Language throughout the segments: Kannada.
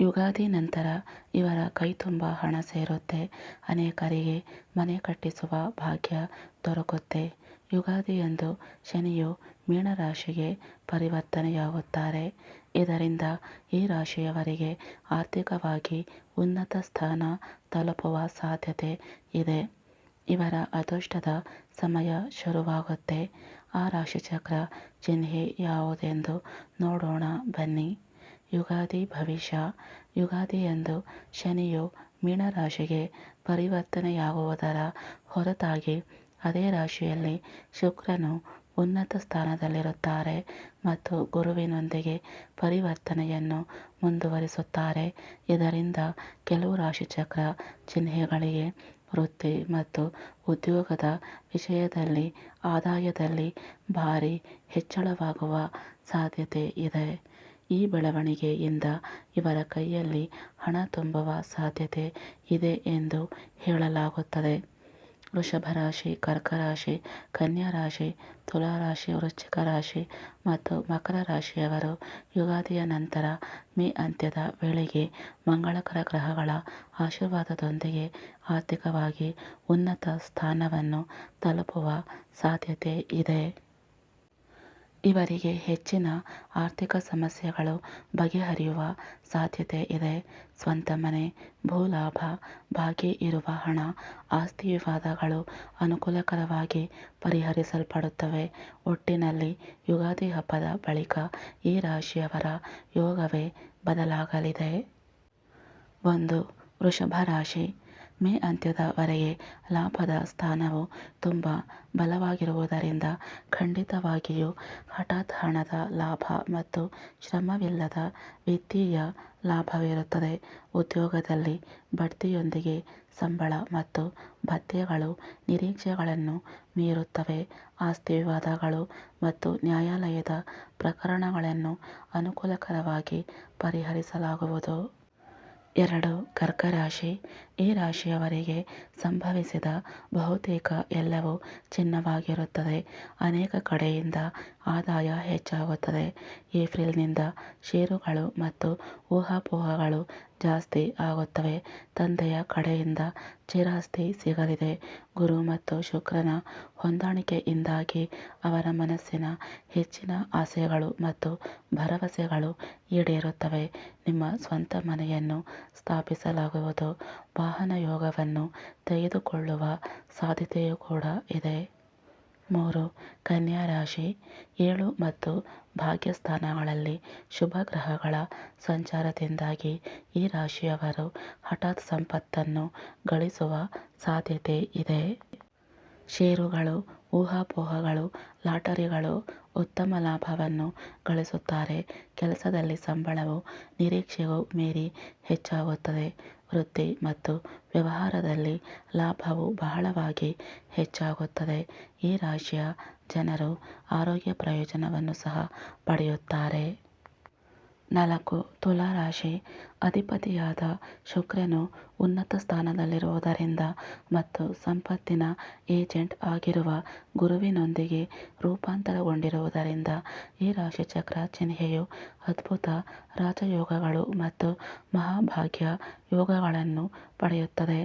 ಯುಗಾದಿ ನಂತರ ಇವರ ಕೈತುಂಬ ಹಣ ಸೇರುತ್ತೆ. ಅನೇಕರಿಗೆ ಮನೆ ಕಟ್ಟಿಸುವ ಭಾಗ್ಯ ದೊರಕುತ್ತೆ. ಯುಗಾದಿಯಂದು ಶನಿಯು ಮೀನರಾಶಿಗೆ ಪರಿವರ್ತನೆಯಾಗುತ್ತಾರೆ. ಇದರಿಂದ ಈ ರಾಶಿಯವರಿಗೆ ಆರ್ಥಿಕವಾಗಿ ಉನ್ನತ ಸ್ಥಾನ ತಲುಪುವ ಸಾಧ್ಯತೆ ಇದೆ. ಇವರ ಅದೃಷ್ಟದ ಸಮಯ ಶುರುವಾಗುತ್ತೆ. ಆ ರಾಶಿಚಕ್ರ ಚಿಹ್ನೆ ಯಾವುದೆಂದು ನೋಡೋಣ ಬನ್ನಿ. ಯುಗಾದಿ ಭವಿಷ್ಯ ಯುಗಾದಿಯಂದು ಶನಿಯು ಮೀನರಾಶಿಗೆ ಪರಿವರ್ತನೆಯಾಗುವುದರ ಹೊರತಾಗಿ ಅದೇ ರಾಶಿಯಲ್ಲಿ ಶುಕ್ರನು ಉನ್ನತ ಸ್ಥಾನದಲ್ಲಿರುತ್ತಾರೆ ಮತ್ತು ಗುರುವಿನೊಂದಿಗೆ ಪರಿವರ್ತನೆಯನ್ನು ಮುಂದುವರಿಸುತ್ತಾರೆ. ಇದರಿಂದ ಕೆಲವು ರಾಶಿಚಕ್ರ ಚಿಹ್ನೆಗಳಿಗೆ ವೃತ್ತಿ ಮತ್ತು ಉದ್ಯೋಗದ ವಿಷಯದಲ್ಲಿ, ಆದಾಯದಲ್ಲಿ ಭಾರೀ ಹೆಚ್ಚಳವಾಗುವ ಸಾಧ್ಯತೆ ಇದೆ. ಈ ಬೆಳವಣಿಗೆಯಿಂದ ಇವರ ಕೈಯಲ್ಲಿ ಹಣ ತುಂಬುವ ಸಾಧ್ಯತೆ ಇದೆ ಎಂದು ಹೇಳಲಾಗುತ್ತದೆ. ವೃಷಭ ರಾಶಿ, ಕರ್ಕ ರಾಶಿ, ಕನ್ಯಾ ರಾಶಿ, ತುಲಾ ರಾಶಿ, ವೃಶ್ಚಿಕ ರಾಶಿ ಮತ್ತು ಮಕರ ರಾಶಿಯವರು ಯುಗಾದಿಯ ನಂತರ ಮೇ ಅಂತ್ಯದ ವೇಳೆಗೆ ಮಂಗಳಕರ ಗ್ರಹಗಳ ಆಶೀರ್ವಾದದೊಂದಿಗೆ ಆರ್ಥಿಕವಾಗಿ ಉನ್ನತ ಸ್ಥಾನವನ್ನು ತಲುಪುವ ಸಾಧ್ಯತೆ ಇದೆ. ಇವರಿಗೆ ಹೆಚ್ಚಿನ ಆರ್ಥಿಕ ಸಮಸ್ಯೆಗಳು ಬಗೆಹರಿಯುವ ಸಾಧ್ಯತೆ ಇದೆ. ಸ್ವಂತ ಮನೆ, ಭೂಲಾಭ, ಬಾಕಿ ಇರುವ ಹಣ, ಆಸ್ತಿ ವಿವಾದಗಳು ಅನುಕೂಲಕರವಾಗಿ ಪರಿಹರಿಸಲ್ಪಡುತ್ತವೆ. ಒಟ್ಟಿನಲ್ಲಿ ಯುಗಾದಿ ಹಬ್ಬದ ಬಳಿಕ ಈ ರಾಶಿಯವರ ಯೋಗವೇ ಬದಲಾಗಲಿದೆ. ಒಂದು, ವೃಷಭ ರಾಶಿ. ಮೇ ಅಂತ್ಯದವರೆಗೆ ಲಾಭದ ಸ್ಥಾನವು ತುಂಬ ಬಲವಾಗಿರುವುದರಿಂದ ಖಂಡಿತವಾಗಿಯೂ ಹಠಾತ್ ಹಣದ ಲಾಭ ಮತ್ತು ಶ್ರಮವಿಲ್ಲದ ವಿತ್ತೀಯ ಲಾಭವಿರುತ್ತದೆ. ಉದ್ಯೋಗದಲ್ಲಿ ಬಡ್ತಿಯೊಂದಿಗೆ ಸಂಬಳ ಮತ್ತು ಭತ್ಯೆಗಳು ನಿರೀಕ್ಷೆಗಳನ್ನು ಮೀರುತ್ತವೆ. ಆಸ್ತಿ ವಿವಾದಗಳು ಮತ್ತು ನ್ಯಾಯಾಲಯದ ಪ್ರಕರಣಗಳನ್ನು ಅನುಕೂಲಕರವಾಗಿ ಪರಿಹರಿಸಲಾಗುವುದು. ಎರಡು ಕರ್ಕ ರಾಶಿ ಈ ರಾಶಿಯವರಿಗೆ ಸಂಭವಿಸಿದ ಬಹುತೇಕ ಎಲ್ಲವೂ ಚಿನ್ನವಾಗಿರುತ್ತದೆ. ಅನೇಕ ಕಡೆಯಿಂದ ಆದಾಯ ಹೆಚ್ಚಾಗುತ್ತದೆ. ಏಪ್ರಿಲ್ನಿಂದ ಷೇರುಗಳು ಮತ್ತು ಊಹಾಪೋಹಗಳು ಜಾಸ್ತಿ ಆಗುತ್ತವೆ. ತಂದೆಯ ಕಡೆಯಿಂದ ಚಿರಾಸ್ತಿ ಸಿಗಲಿದೆ. ಗುರು ಮತ್ತು ಶುಕ್ರನ ಹೊಂದಾಣಿಕೆಯಿಂದಾಗಿ ಅವರ ಮನಸ್ಸಿನ ಹೆಚ್ಚಿನ ಆಸೆಗಳು ಮತ್ತು ಭರವಸೆಗಳು ಈಡೇರುತ್ತವೆ. ನಿಮ್ಮ ಸ್ವಂತ ಮನೆಯನ್ನು ಸ್ಥಾಪಿಸಲಾಗುವುದು. ವಾಹನ ಯೋಗವನ್ನು ತೆಗೆದುಕೊಳ್ಳುವ ಸಾಧ್ಯತೆಯೂ ಕೂಡ ಇದೆ. ಮೂರು, ಕನ್ಯಾ ರಾಶಿ ಏಳು ಮತ್ತು ಭಾಗ್ಯಸ್ಥಾನಗಳಲ್ಲಿ ಶುಭ ಗ್ರಹಗಳ ಸಂಚಾರದಿಂದಾಗಿ ಈ ರಾಶಿಯವರು ಹಠಾತ್ ಸಂಪತ್ತನ್ನು ಗಳಿಸುವ ಸಾಧ್ಯತೆ ಇದೆ. ಷೇರುಗಳು ಊಹಾಪೋಹಗಳು, ಲಾಟರಿಗಳು ಉತ್ತಮ ಲಾಭವನ್ನು ಗಳಿಸುತ್ತಾರೆ. ಕೆಲಸದಲ್ಲಿ ಸಂಬಳವು ನಿರೀಕ್ಷೆಗೂ ಮೀರಿ ಹೆಚ್ಚಾಗುತ್ತದೆ. ವೃತ್ತಿ ಮತ್ತು ವ್ಯವಹಾರದಲ್ಲಿ ಲಾಭವು ಬಹಳವಾಗಿ ಹೆಚ್ಚಾಗುತ್ತದೆ. ಈ ರಾಶಿಯ ಜನರು ಆರೋಗ್ಯ ಪ್ರಯೋಜನವನ್ನು ಸಹ ಪಡೆಯುತ್ತಾರೆ. ನಾಲ್ಕು ತುಲಾ ರಾಶಿ ಅಧಿಪತಿಯಾದ ಶುಕ್ರನು ಉನ್ನತ ಸ್ಥಾನದಲ್ಲಿರುವುದರಿಂದ ಮತ್ತು ಸಂಪತ್ತಿನ ಏಜೆಂಟ್ ಆಗಿರುವ ಗುರುವಿನೊಂದಿಗೆ ರೂಪಾಂತರಗೊಂಡಿರುವುದರಿಂದ ಈ ರಾಶಿಚಕ್ರ ಚಿಹ್ನೆಯು ಅದ್ಭುತ ರಾಜಯೋಗಗಳು ಮತ್ತು ಮಹಾಭಾಗ್ಯ ಯೋಗಗಳನ್ನು ಪಡೆಯುತ್ತದೆ.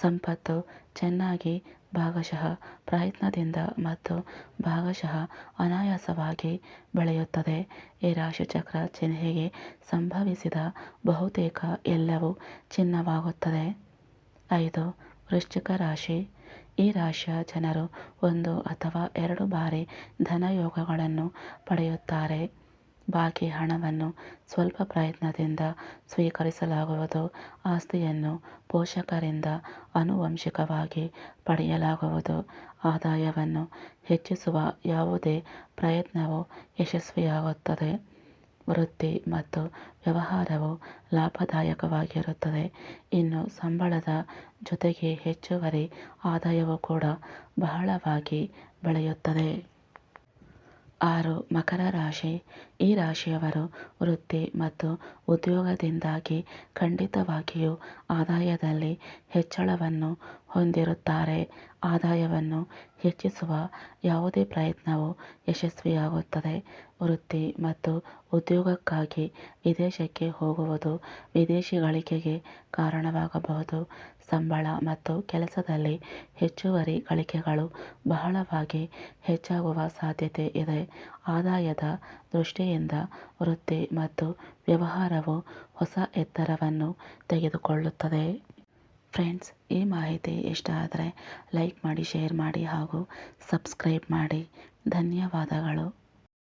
ಸಂಪತ್ತು ಚೆನ್ನಾಗಿ ಭಾಗಶಃ ಪ್ರಯತ್ನದಿಂದ ಮತ್ತು ಭಾಗಶಃ ಅನಾಯಾಸವಾಗಿ ಬೆಳೆಯುತ್ತದೆ. ಈ ರಾಶಿಚಕ್ರ ಚಿಹ್ನೆಗೆ ಸಂಭವಿಸಿದ ಬಹುತೇಕ ಎಲ್ಲವೂ ಚಿನ್ನವಾಗುತ್ತದೆ. ಐದು, ವೃಶ್ಚಿಕ ರಾಶಿ. ಈ ರಾಶಿಯ ಜನರು ಒಂದು ಅಥವಾ ಎರಡು ಬಾರಿ ಧನಯೋಗಗಳನ್ನು ಪಡೆಯುತ್ತಾರೆ. ಬಾಕಿ ಹಣವನ್ನು ಸ್ವಲ್ಪ ಪ್ರಯತ್ನದಿಂದ ಸ್ವೀಕರಿಸಲಾಗುವುದು. ಆಸ್ತಿಯನ್ನು ಪೋಷಕರಿಂದ ಆನುವಂಶಿಕವಾಗಿ ಪಡೆಯಲಾಗುವುದು. ಆದಾಯವನ್ನು ಹೆಚ್ಚಿಸುವ ಯಾವುದೇ ಪ್ರಯತ್ನವು ಯಶಸ್ವಿಯಾಗುತ್ತದೆ. ವೃತ್ತಿ ಮತ್ತು ವ್ಯವಹಾರವು ಲಾಭದಾಯಕವಾಗಿರುತ್ತದೆ. ಇನ್ನು ಸಂಬಳದ ಜೊತೆಗೆ ಹೆಚ್ಚುವರಿ ಆದಾಯವು ಕೂಡ ಬಹಳವಾಗಿ ಬೆಳೆಯುತ್ತದೆ. ಆರು ಮಕರ ರಾಶಿ. ಈ ರಾಶಿಯವರು ವೃತ್ತಿ ಮತ್ತು ಉದ್ಯೋಗದಿಂದಾಗಿ ಖಂಡಿತವಾಗಿಯೂ ಆದಾಯದಲ್ಲಿ ಹೆಚ್ಚಳವನ್ನು ಹೊಂದಿರುತ್ತಾರೆ. ಆದಾಯವನ್ನು ಹೆಚ್ಚಿಸುವ ಯಾವುದೇ ಪ್ರಯತ್ನವು ಯಶಸ್ವಿಯಾಗುತ್ತದೆ. ವೃತ್ತಿ ಮತ್ತು ಉದ್ಯೋಗಕ್ಕಾಗಿ ವಿದೇಶಕ್ಕೆ ಹೋಗುವುದು ವಿದೇಶಿ ಗಳಿಕೆಗೆ ಕಾರಣವಾಗಬಹುದು. ಸಂಬಳ ಮತ್ತು ಕೆಲಸದಲ್ಲಿ ಹೆಚ್ಚುವರಿ ಗಳಿಕೆಗಳು ಬಹಳವಾಗಿ ಹೆಚ್ಚಾಗುವ ಸಾಧ್ಯತೆ ಇದೆ. ಆದಾಯದ ದೃಷ್ಟಿಯಿಂದ ವೃತ್ತಿ ಮತ್ತು ವ್ಯವಹಾರವು ಹೊಸ ಎತ್ತರವನ್ನು ತೆಗೆದುಕೊಳ್ಳುತ್ತದೆ. ಫ್ರೆಂಡ್ಸ್, ಈ ಮಾಹಿತಿ ಇಷ್ಟ ಆದರೆ ಲೈಕ್ ಮಾಡಿ, ಶೇರ್ ಮಾಡಿ ಹಾಗೂ ಸಬ್ಸ್ಕ್ರೈಬ್ ಮಾಡಿ. ಧನ್ಯವಾದಗಳು.